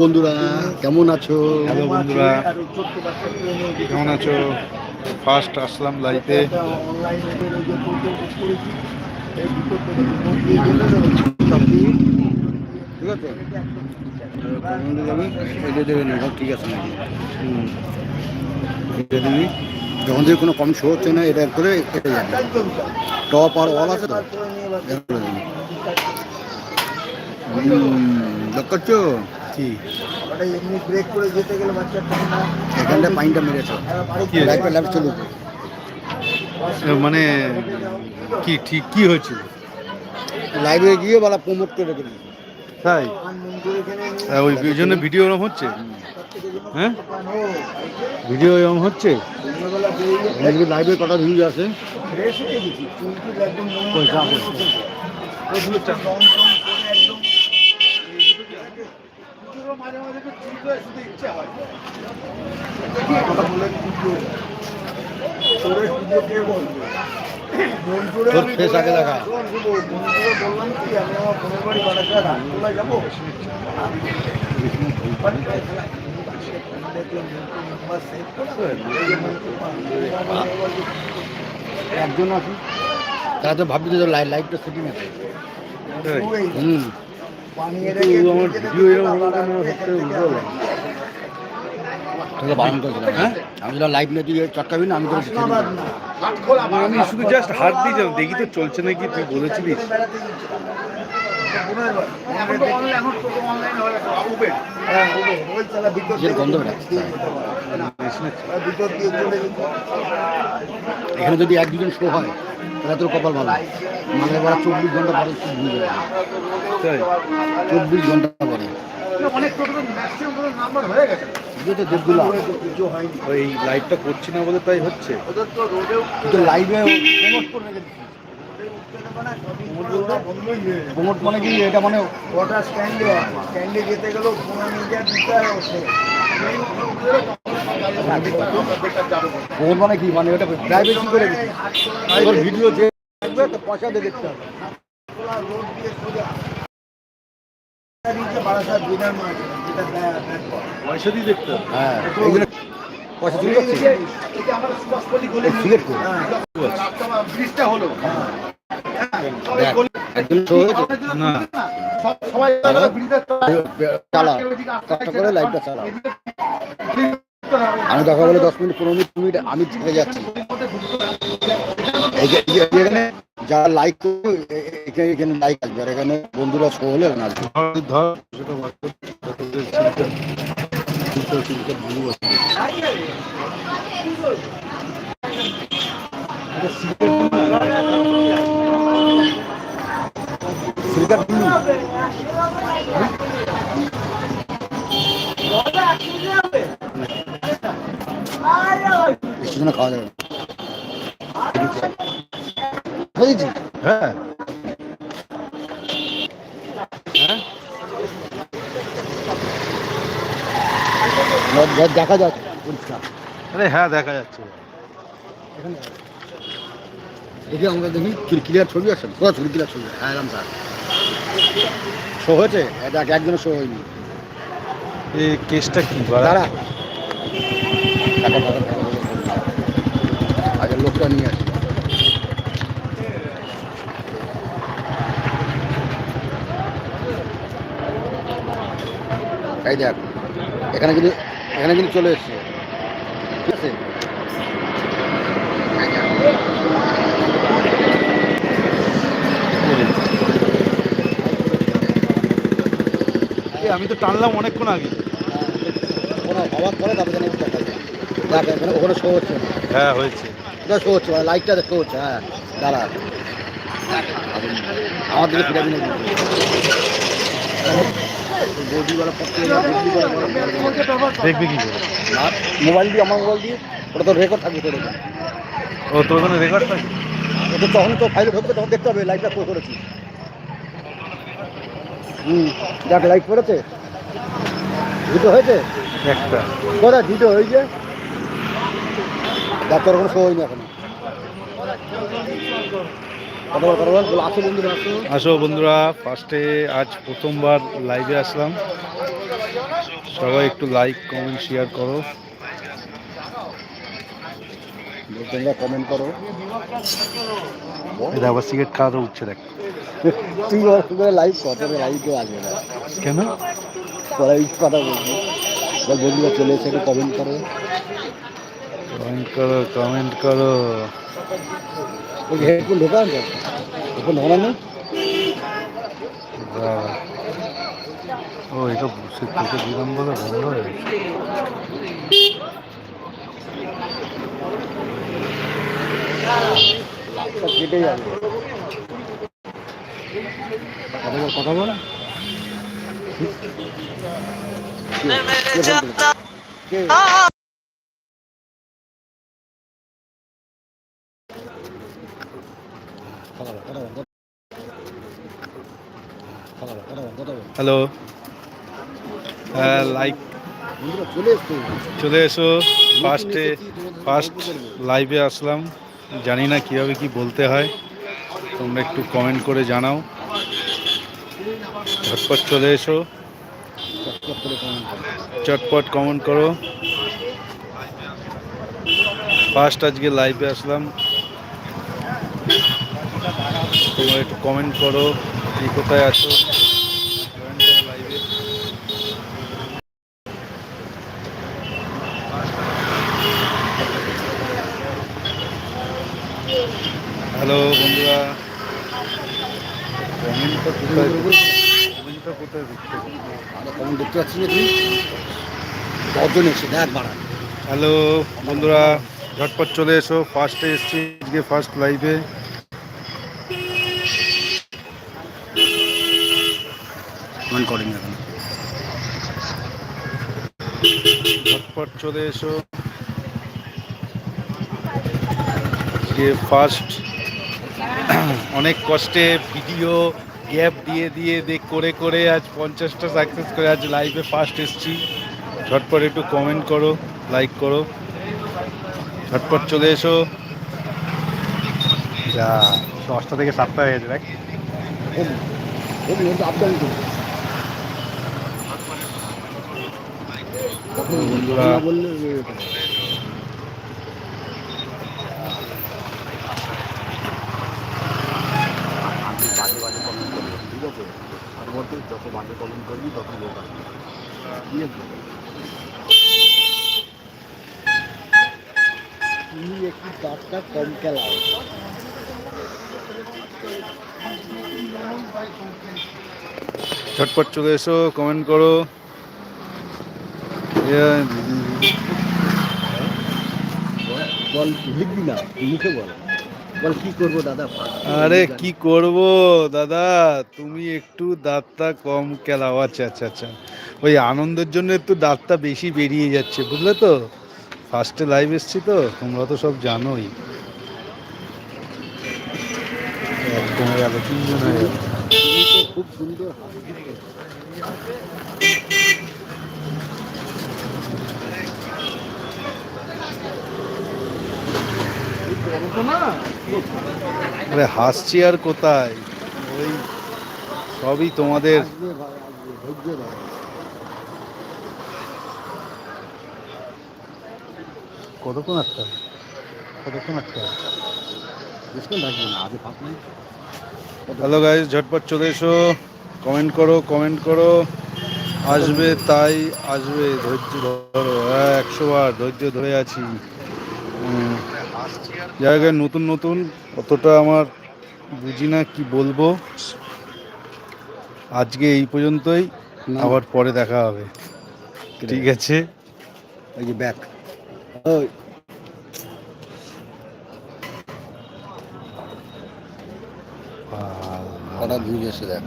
বন্ধুরা কেমন আছো? হ্যালো বন্ধুরা কেমন আছো? ফার্স্ট আসলাম লাইফে ঠিক আছে। যখন কোনো কম শো হচ্ছে না এটা করে কেটে যাবে। টপ আর অল আছে তো? এটা এমনি ব্রেক করে যেতে গেলে বাচ্চাটা এখানটা পাইনটা মেরেছো। কি লাইফে লাইফ চলুক। মানে কি ঠিক কি হয়েছিল? লাইভে গিয়ে বলা প্রমোট করে দিবি তাই? আহ, ওই জন্য ভিডিও এরকম হচ্ছে? হ্যাঁ? ভিডিও এরকম হচ্ছে? লাইভে কটা ভিউজ আছে পয়সা আছে। তোর face আগে দেখা। বললাম কি আমি আমার বোনের বাড়ি বারাসাত রাজগোলা যাব দেখলাম নাম্বার সেভ একজন আছে। তারা তো ভাবছি তো লাইভটা সেটিং আছে। হুম। কিন্তু আমার ভিডিও এরকম হলো কেন সত্যি বুঝতে পারলাম তোকে বারণ করেছিলাম হ্যাঁ আমি যেটা লাইভ নিয়ে তুই চটকাবি না আমি তোকে আমি শুধু জাস্ট হাত দিয়েছিলাম দেখি তো চলছে নাকি তুই বলেছিলিস এখানে যদি এক দুজন শো হয় তাহলে তোর কপাল ভালো মানে ওরা চব্বিশ ঘণ্টা পরে চব্বিশ ঘণ্টা। পরে। হয়ে ওই লাইভটা করছি না বলে তাই হচ্ছে? লাইভে প্রমোট মানে কি? এটা মানে স্ট্যান্ডে স্ট্যান্ডে যেতে গেলেও দিতে হয় প্রমোট মানে কি? মানে ওটা প্রাইভেট করে ভিডিও যে থাকবে তো পয়সা দিয়ে দেখতে হবে। রোড দিয়ে সোজা নিচে বারাসাত বিধান মাঠ যেটা ব্যাক পয়সা দিয়ে দেখতে হবে। হ্যাঁ পয়সা চুরি গলি ব্রিজটা হলো। সবাই কষ্ট করে লাইভটা চালা। আমি দেখা বলে দশ মিনিট পনেরো মিনিট মিনিট আমি থেকে যাচ্ছি। এখানে যারা লাইক এখানে লাইক আসবে আর এখানে বন্ধুরা শো হলে ধর ধর না। বুঝেছি। হ্যাঁ। হ্যাঁ। দেখা যাচ্ছে পরিষ্কার। আরে হ্যাঁ দেখা যাচ্ছে। দেখি আমরা দেখি ক্লিয়ার ছবি আছে। ছবি ক্লিয়ার ছবি। হ্যাঁ এরকম স্যার শো হয়েছে? এটা একজনের শো হয়নি। এই কেসটা কি? দাঁড়া। আগে লোকটা নিয়ে আসি। এই দেখ এখানে কিন্তু এখানে কিন্তু চলে এসছে। ঠিক আছে? আমি তো টানলাম অনেকক্ষণ আগে। তারপরে দেখ এখানে ওখানে শো হচ্ছে। হ্যাঁ হয়েছে। শো হচ্ছে লাইটটা শো হচ্ছে হ্যাঁ। দাঁড়া। আমার দিকে ফিরে দেখবি কি করে? মোবাইল দিয়ে আমার মোবাইল দিয়ে ওটা তো রেকর্ড থাকবে তোর ও তোর ওখানে রেকর্ড থাকে ওটা তখন তো ফাইলে ঢুকবে তখন দেখতে হবে লাইটটা শো করেছি। হুম দেখ লাইট করেছে। দুটো হয়েছে? একটা। কোথায় দুটো হয়েছে? দেখ তোর কোনো শো হয়নি এখন কথা বল কথা বল বল, আসো বন্ধুরা ফার্স্টে আজ প্রথমবার লাইভে আসলাম। সবাই একটু লাইক কমেন্ট শেয়ার করো। তোমরা কমেন্ট করো। এটা আবার সিগারেট খাওয়া উঠছে দেখ। তুই লাইভ কর তবে লাইভ কেউ আসবে না। কেন? তোরা কথা বলবি। বন্ধুরা চলে এসে কমেন্ট করো। কমেন্ট করো কমেন্ট করো। ওই হেডফোন ঢোকা আছে হেডফোন ঢোকা নেই বাহ। ও এটা বুঝে তোকে দিলাম বলে বন্ধ হয়ে কেটে যাবে কথা বল কথা বল কে? কে ফোন করেছে? কে? কথা বল, কথা বল, কথা বল। কথা বল, কথা বল, কথা বল। হ্যালো। হ্যাঁ লাইক চলে এসো। ফার্স্টে ফার্স্ট লাইভে আসলাম। জানি না কীভাবে কি বলতে হয়। তোমরা একটু কমেন্ট করে জানাও। ঝটপট চলে এসো। চটপট কমেন্ট করো। ফার্স্ট আজকে লাইভে আসলাম। তোমরা একটু কমেন্ট করো, কি কোথায় আছো? হ্যালো বন্ধুরা। কমেন্টটা কোথায় কমেন্টটা কোথায় দিচ্ছে? আরে comment দেখতে না তুই কজন এসে? দেখ বাড়া হ্যালো বন্ধুরা ঝটপট চলে এসো। ফার্স্টে এসছি আজকে ফার্স্ট লাইভে কমেন্ট করেনি এখন ঝটপট চলে এসো। আজকে ফার্স্ট অনেক কষ্টে ভিডিও গ্যাপ দিয়ে দিয়ে দেখ করে করে আজ পঞ্চাশটা সাকসেস করে আজ লাইভে ফার্স্ট এসছি। ঝটপট একটু কমেন্ট করো লাইক করো। ঝটপট চলে এসো। যা দশটা থেকে সাতটা হয়ে কখন বন্ধুরা। না বললে এ হতো না। আমি বাজে বাজে কমেন্ট করব ঠিক আছে তার মধ্যে যত বাজে কমেন্ট করবি তত লোক আসবে। তুমি একটু দাঁতটা কম খেলাও। ঝটপট চলে এসো কমেন্ট করো। বল লিখবি না মুখে বল। বল কি করব দাদা? আরে কি করব দাদা? তুমি একটু দাঁতটা কম কেলাও আচ্ছা আচ্ছা আচ্ছা। ওই আনন্দের জন্য একটু দাঁতটা বেশি বেরিয়ে যাচ্ছে বুঝলে তো? ফার্স্টে লাইভ এসছি তো তোমরা তো সব জানোই। খুব সুন্দর আরে হাসছি আর কোথায়? ওই সবই তোমাদের। কতক্ষণ হবে? কতক্ষণ নেই। হ্যালো গাইজ ঝটপট চলে এসো। কমেন্ট করো কমেন্ট করো। আসবে তাই, আসবে। ধৈর্য ধরো হ্যাঁ একশো বার ধৈর্য ধরে আছি। জায়গায় নতুন নতুন অতটা আমার বুঝি না কি বলব। আজকে এই পর্যন্তই আবার পরে দেখা হবে। ঠিক আছে? যে ব্যাক ওই। কটা ভিউজ এসে দেখ।